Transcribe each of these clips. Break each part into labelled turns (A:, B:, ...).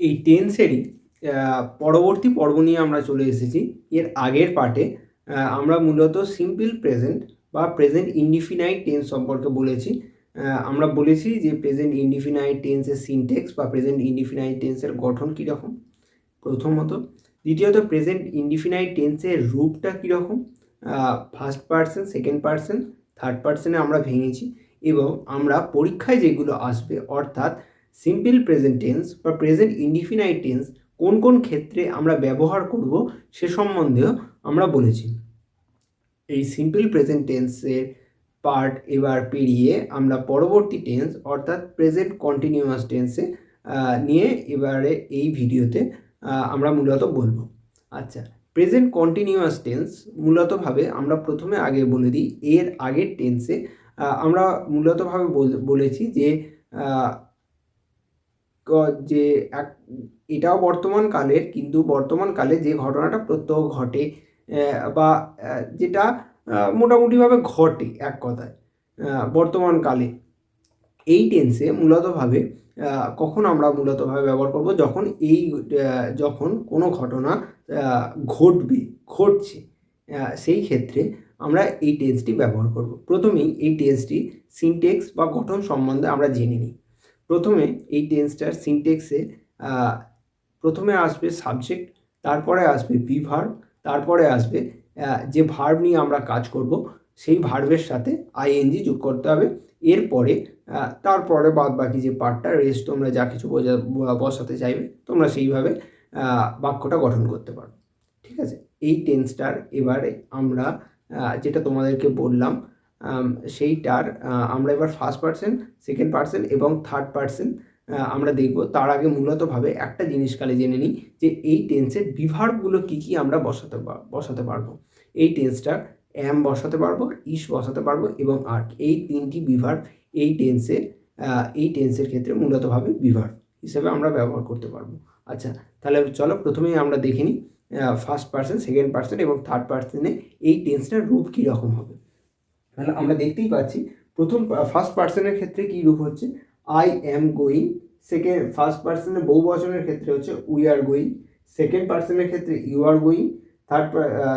A: এই টেন্সেরই পরবর্তী পর্ব নিয়ে আমরা চলে এসেছি। এর আগের পার্টে আমরা মূলত সিম্পল প্রেজেন্ট বা প্রেজেন্ট ইনডিফিনাইট টেন্স সম্পর্কে বলেছি। আমরা বলেছি যে প্রেজেন্ট ইনডিফিনাইট টেন্সের সিনটেক্স বা প্রেজেন্ট ইনডিফিনাইট টেন্সের গঠন কীরকম, প্রথমত। দ্বিতীয়ত প্রেজেন্ট ইনডিফিনাইট টেন্সের রূপটা কীরকম first person second person third পার্সনে আমরা ভেঙেছি এবং আমরা পরীক্ষায় যেগুলো আসবে, অর্থাৎ সিম্পল প্রেজেন্ট টেন্স বা প্রেজেন্ট ইনডিফিনাইট টেন্স কোন কোন ক্ষেত্রে আমরা ব্যবহার করব সে সম্বন্ধেও আমরা বলেছি। এই সিম্পল প্রেজেন্ট টেন্সের পার্ট এবার পেরিয়ে আমরা পরবর্তী টেন্স অর্থাৎ প্রেজেন্ট কন্টিনিউয়াস টেন্সে নিয়ে এবারে এই ভিডিওতে আমরা মূলত বলব। আচ্ছা প্রেজেন্ট কন্টিনিউয়াস টেন্স মূলতভাবে আমরা প্রথমে আগে বলে দিই, এর আগের টেন্সে আমরা মূলতভাবে বল- বলেছি যে যে এক এটাও বর্তমান কালের কিন্তু বর্তমান কালে যে ঘটনাটা প্রত্যহ ঘটে বা যেটা মোটামুটিভাবে ঘটে এক কথায় আহ, বর্তমান কালে এই টেন্সে মূলতভাবে কখন আমরা মূলতভাবে ব্যবহার করব? যখন এই যখন কোনো ঘটনা ঘটবে ঘটছে সেই ক্ষেত্রে আমরা এই টেন্সটি ব্যবহার করব। প্রথমেই এই টেন্সটি সিনটেক্স বা গঠন সম্বন্ধে আমরা জেনে নিই। প্রথমে এই টেন্সটার সিনটেক্সে প্রথমে আসবে সাবজেক্ট তারপরে আসবে বিভার্ব, তারপরে আসবে যে ভার্ব নিয়ে আমরা কাজ করব, সেই ভার্বের সাথে আইএনজি যোগ করতে হবে। এরপরে তারপরে বাদ বাকি যে পার্টটা রেস্ট তোমরা যা কিছু বোঝা বসাতে চাইবে, তোমরা সেইভাবে বাক্যটা গঠন করতে পারো। ঠিক আছে? এই টেন্সটার এবারে আমরা যেটা তোমাদেরকে বললাম সেইটার আমরা এবার ফার্স্ট পার্সন সেকেন্ড পার্সন এবং থার্ড পার্সন আমরা দেখব। তার আগে মূলতভাবে একটা জিনিস কালে জেনে নিই যে এই টেন্সের বিভার্বগুলো কী কী আমরা বসাতে বসাতে পারব। এই টেন্সটা অ্যাম বসাতে পারব ইস বসাতে পারব এবং আর্ক এই তিনটি বিভার্ব এই টেন্সের এই টেন্সের ক্ষেত্রে মূলতভাবে বিভার্ব হিসেবে আমরা ব্যবহার করতে পারব। আচ্ছা তাহলে চলো প্রথমেই আমরা দেখে নিই ফার্স্ট পার্সন সেকেন্ড পার্সন এবং থার্ড পার্সনে এই টেন্সটার রূপ কীরকম হবে। তাহলে আমরা দেখতেই পাচ্ছি, প্রথম ফার্স্ট পার্সনের ক্ষেত্রে কী রূপ হচ্ছে? I am going second first পার্সনের বহু বচনের ক্ষেত্রে হচ্ছে উই আর গোয়িং সেকেন্ড পার্সনের ক্ষেত্রে ইউ আর গোয়িং থার্ড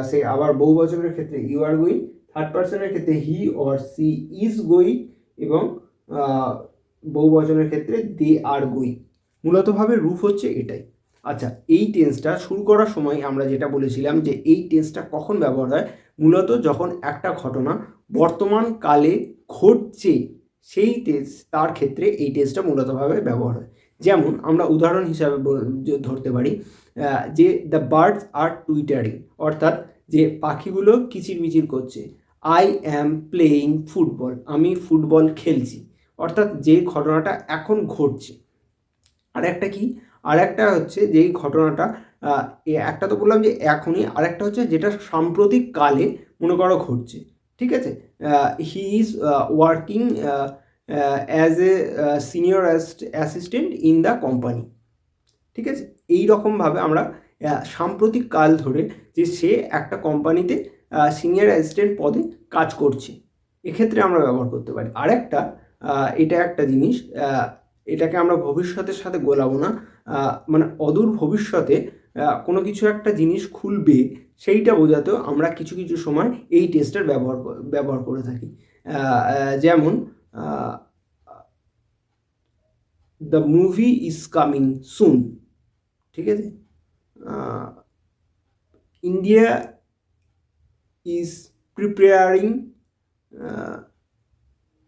A: সে আবার বহু বচনের ক্ষেত্রে ইউ আর গোয়িং থার্ড পার্সনের ক্ষেত্রে he or she is going এবং বহু বচনের ক্ষেত্রে দে আর গোয়িং মূলতভাবে রূপ হচ্ছে এটাই। আচ্ছা এই টেন্সটা শুরু করার সময় আমরা যেটা বলেছিলাম যে এই টেন্সটা কখন ব্যবহার হয়? মূলত যখন একটা ঘটনা বর্তমান কালে ঘটছে, সেই টেন্স তার ক্ষেত্রে এই টেন্সটা মূলতভাবে ব্যবহার হয়। যেমন আমরা উদাহরণ হিসাবে ধরতে পারি যে দ্য বার্ডস আর টুইটারিং অর্থাৎ যে পাখিগুলো কিচিরমিচির করছে। আই অ্যাম প্লেয়িং ফুটবল আমি ফুটবল খেলছি। অর্থাৎ যে ঘটনাটা এখন ঘটছে। আর একটা কি? আর একটা হচ্ছে যেই ঘটনাটা একটা তো বললাম যে এখনই আর একটা হচ্ছে যেটা সাম্প্রতিক কালে মনে করো ঘটছে, ঠিক আছে? He is working as a senior assistant in the company ঠিক আছে? এই রকমভাবে আমরা সাম্প্রতিক কাল ধরে যে সে একটা কোম্পানিতে সিনিয়র অ্যাসিস্ট্যান্ট পদে কাজ করছে, এক্ষেত্রে আমরা ব্যবহার করতে পারি। আরেকটা এটা একটা জিনিস এটাকে আমরা ভবিষ্যতের সাথে গোলাবো না। মানে অদূর ভবিষ্যতে কোনো কিছু একটা জিনিস খুলবে, সেইটা বোঝাতেও আমরা কিছু কিছু সময় এই টেস্টের ব্যবহার ব্যবহার করে থাকি। যেমন the movie is coming soon ঠিক আছে? India is preparing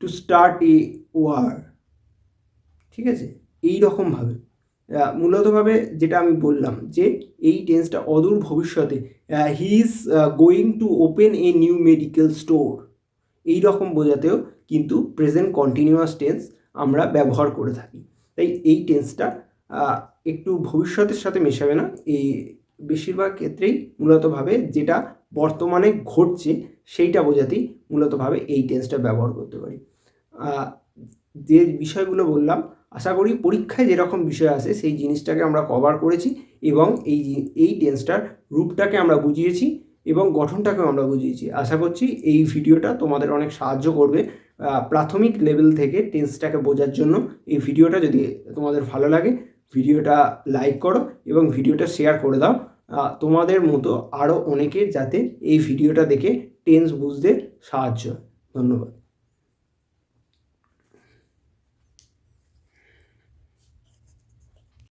A: to start a war ঠিক আছে? এই রকমভাবে মূলতভাবে যেটা আমি বললাম যে এই টেন্সটা অদূর ভবিষ্যতে he is going to open a new medical store এই রকম বোঝাতেও কিন্তু প্রেজেন্ট কন্টিনিউয়াস টেন্স আমরা ব্যবহার করে থাকি। তাই এই টেন্সটা একটু ভবিষ্যতের সাথে মেশাবে না। এই বেশিরভাগ ক্ষেত্রেই মূলতভাবে যেটা বর্তমানে ঘটছে সেইটা বোঝাতেই মূলতভাবে এই টেন্সটা ব্যবহার করতে পারি। যে বিষয়গুলো বললাম আশা করি পরীক্ষায় যেরকম বিষয় আসে সেই জিনিসটাকে আমরা কভার করেছি এবং এই এই টেন্সটার রূপটাকে আমরা বুঝিয়েছি এবং গঠনটাকেও আমরা বুঝিয়েছি। আশা করছি এই ভিডিওটা তোমাদের অনেক সাহায্য করবে। প্রাথমিক লেভেল থেকে টেন্সটাকে বোঝার জন্য এই ভিডিওটা যদি তোমাদের ভালো লাগে, ভিডিওটা লাইক করো এবং ভিডিওটা শেয়ার করে দাও। তোমাদের মতো আরও অনেকের যাতে এই ভিডিওটা দেখে টেন্স বুঝতে সাহায্য। হয় ধন্যবাদ।